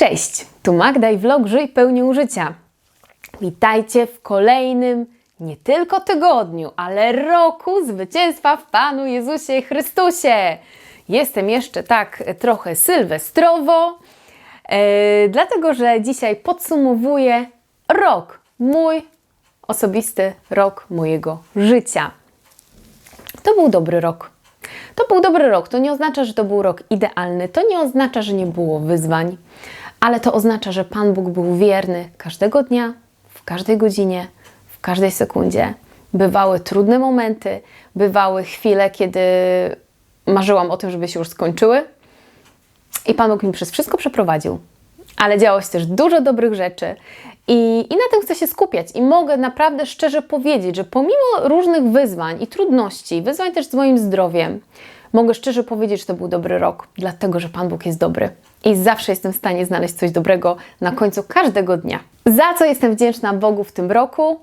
Cześć, tu Magda i vlog Żyj pełnią życia. Witajcie w kolejnym nie tylko tygodniu, ale roku zwycięstwa w Panu Jezusie Chrystusie. Jestem jeszcze tak trochę sylwestrowo, e, dlatego że dzisiaj podsumowuję rok, mój osobisty rok mojego życia. To był dobry rok. To był dobry rok. To nie oznacza, że to był rok idealny. To nie oznacza, że nie było wyzwań, ale to oznacza, że Pan Bóg był wierny każdego dnia, w każdej godzinie, w każdej sekundzie. Bywały trudne momenty, bywały chwile, kiedy marzyłam o tym, żeby się już skończyły. I Pan Bóg mi przez wszystko przeprowadził. Ale działo się też dużo dobrych rzeczy. I, I na tym chcę się skupiać. I mogę naprawdę szczerze powiedzieć, że pomimo różnych wyzwań i trudności, wyzwań też z moim zdrowiem, mogę szczerze powiedzieć, że to był dobry rok, dlatego że Pan Bóg jest dobry. I zawsze jestem w stanie znaleźć coś dobrego na końcu każdego dnia. Za co jestem wdzięczna Bogu w tym roku?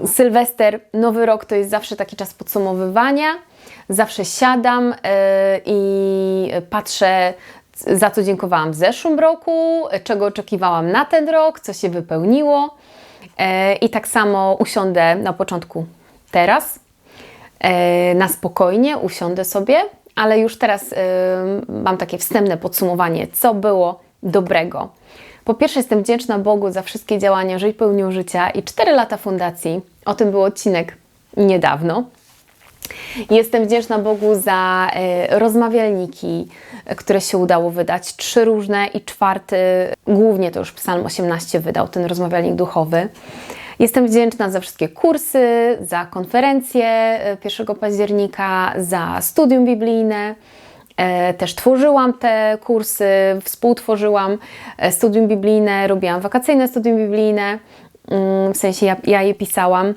Yy, Sylwester, Nowy Rok to jest zawsze taki czas podsumowywania. Zawsze siadam yy, i patrzę, za co dziękowałam w zeszłym roku, czego oczekiwałam na ten rok, co się wypełniło. Yy, I tak samo usiądę na początku teraz, na spokojnie usiądę sobie, ale już teraz yy, mam takie wstępne podsumowanie, co było dobrego. Po pierwsze, jestem wdzięczna Bogu za wszystkie działania Żyj pełnią życia i 4 lata fundacji. O tym był odcinek niedawno. Jestem wdzięczna Bogu za e, rozmawialniki, e, które się udało wydać. Trzy różne i czwarty, głównie to już Psalm 18 wydał, ten rozmawialnik duchowy. Jestem wdzięczna za wszystkie kursy, za konferencję e, 1 października, za studium biblijne. E, Też tworzyłam te kursy, współtworzyłam e, studium biblijne, robiłam wakacyjne studium biblijne, mm, w sensie ja, ja je pisałam.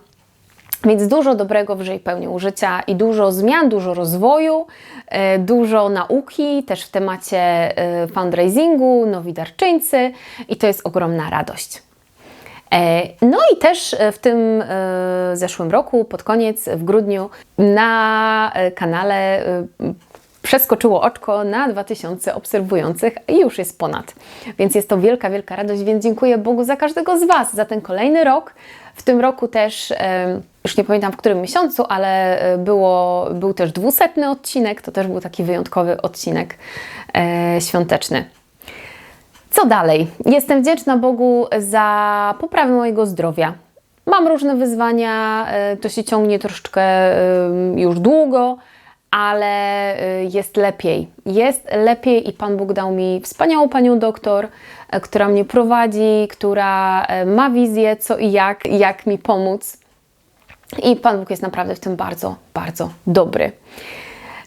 Więc dużo dobrego w Żyj pełnią życia i dużo zmian, dużo rozwoju, e, dużo nauki też w temacie e, fundraisingu, nowi darczyńcy i to jest ogromna radość. E, No i też e, w tym e, zeszłym roku, pod koniec, w grudniu, na kanale przeskoczyło oczko na 2000 obserwujących i już jest ponad. Więc jest to wielka, wielka radość, więc dziękuję Bogu za każdego z Was, za ten kolejny rok. W tym roku też, już nie pamiętam w którym miesiącu, ale było, był też dwusetny odcinek, to też był taki wyjątkowy odcinek świąteczny. Co dalej? Jestem wdzięczna Bogu za poprawę mojego zdrowia. Mam różne wyzwania, e, to się ciągnie troszeczkę e, już długo, ale e, jest lepiej. Jest lepiej i Pan Bóg dał mi wspaniałą panią doktor, która mnie prowadzi, która ma wizję co i jak, jak mi pomóc. I Pan Bóg jest naprawdę w tym bardzo, bardzo dobry.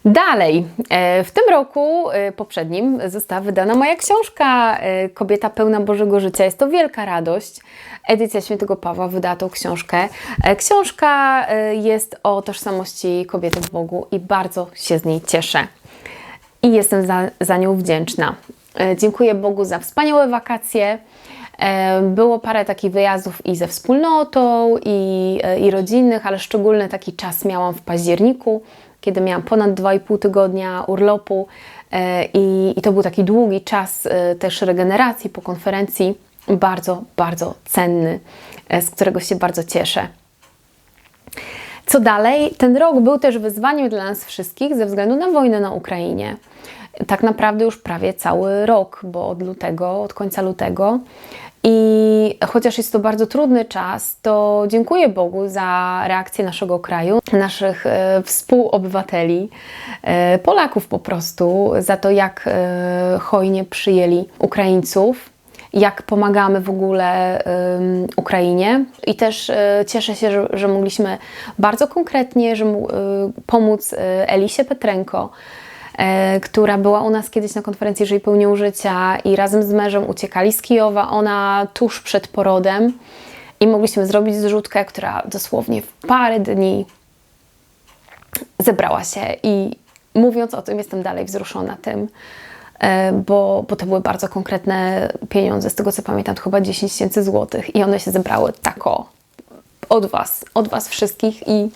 Dalej, e, w tym roku e, poprzednim została wydana moja książka e, Kobieta pełna Bożego życia. Jest to wielka radość. Edycja Świętego Pawła wydała tą książkę. Książka jest o tożsamości kobiety w Bogu i bardzo się z niej cieszę. I jestem za, za nią wdzięczna. Dziękuję Bogu za wspaniałe wakacje. Było parę takich wyjazdów i ze wspólnotą, i, i rodzinnych, ale szczególny taki czas miałam w październiku, kiedy miałam ponad 2,5 tygodnia urlopu e, i, i to był taki długi czas e, też regeneracji po konferencji, bardzo, bardzo cenny, e, z którego się bardzo cieszę. Co dalej? Ten rok był też wyzwaniem dla nas wszystkich ze względu na wojnę na Ukrainie. Tak naprawdę już prawie cały rok, bo od lutego, od końca lutego. I chociaż jest to bardzo trudny czas, to dziękuję Bogu za reakcję naszego kraju, naszych e, współobywateli, e, Polaków po prostu, za to, jak e, hojnie przyjęli Ukraińców jak pomagamy w ogóle Ukrainie. I też cieszę się, że, że mogliśmy bardzo konkretnie że, pomóc y, Elisie Petrenko, która była u nas kiedyś na konferencji Żyj pełnią życia i razem z mężem uciekali z Kijowa. Ona tuż przed porodem i mogliśmy zrobić zrzutkę, która dosłownie w parę dni zebrała się i mówiąc o tym, jestem dalej wzruszona tym, e, bo, bo to były bardzo konkretne pieniądze, z tego co pamiętam, to chyba 10 tysięcy złotych i one się zebrały tako od Was, od Was wszystkich i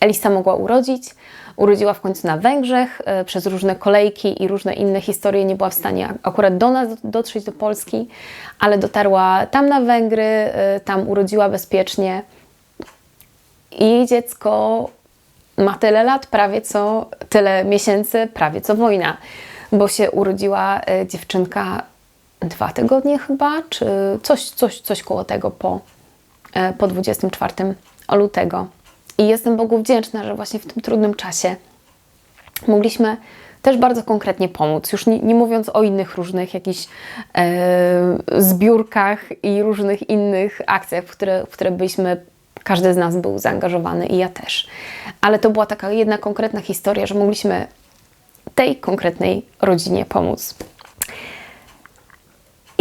Elisa mogła urodzić. Urodziła w końcu na Węgrzech, e, przez różne kolejki i różne inne historie nie była w stanie akurat do nas dotrzeć do Polski, ale dotarła tam na Węgry, e, tam urodziła bezpiecznie. I jej dziecko ma tyle lat, prawie co tyle miesięcy, prawie co wojna, bo się urodziła e, dziewczynka dwa tygodnie chyba, czy coś, coś, coś koło tego po, po 24 lutego. I jestem Bogu wdzięczna, że właśnie w tym trudnym czasie mogliśmy też bardzo konkretnie pomóc. Już nie, nie mówiąc o innych różnych jakichś e, zbiórkach i różnych innych akcjach, w które, w które każdy z nas był zaangażowany i ja też. Ale to była taka jedna konkretna historia, że mogliśmy tej konkretnej rodzinie pomóc.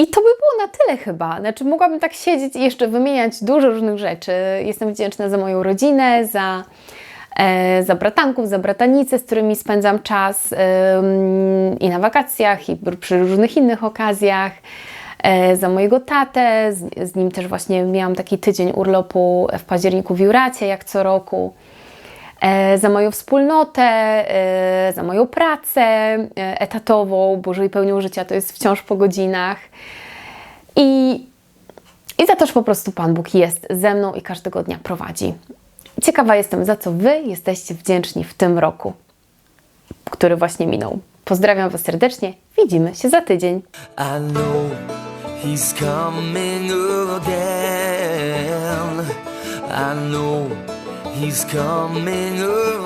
I to by było na tyle chyba. Znaczy, mogłabym tak siedzieć i jeszcze wymieniać dużo różnych rzeczy. Jestem wdzięczna za moją rodzinę, za, e, za bratanków, za bratanice, z którymi spędzam czas em, i na wakacjach, i przy różnych innych okazjach. E, za mojego tatę, z, z nim też właśnie miałam taki tydzień urlopu w październiku w Juracie, jak co roku e, za moją wspólnotę, e, za moją pracę e, etatową, bo jeżeli pełnią życia to jest wciąż po godzinach. I, I za to, że po prostu Pan Bóg jest ze mną i każdego dnia prowadzi. Ciekawa jestem, za co Wy jesteście wdzięczni w tym roku, który właśnie minął. Pozdrawiam Was serdecznie. Widzimy się za tydzień. I know he's coming again.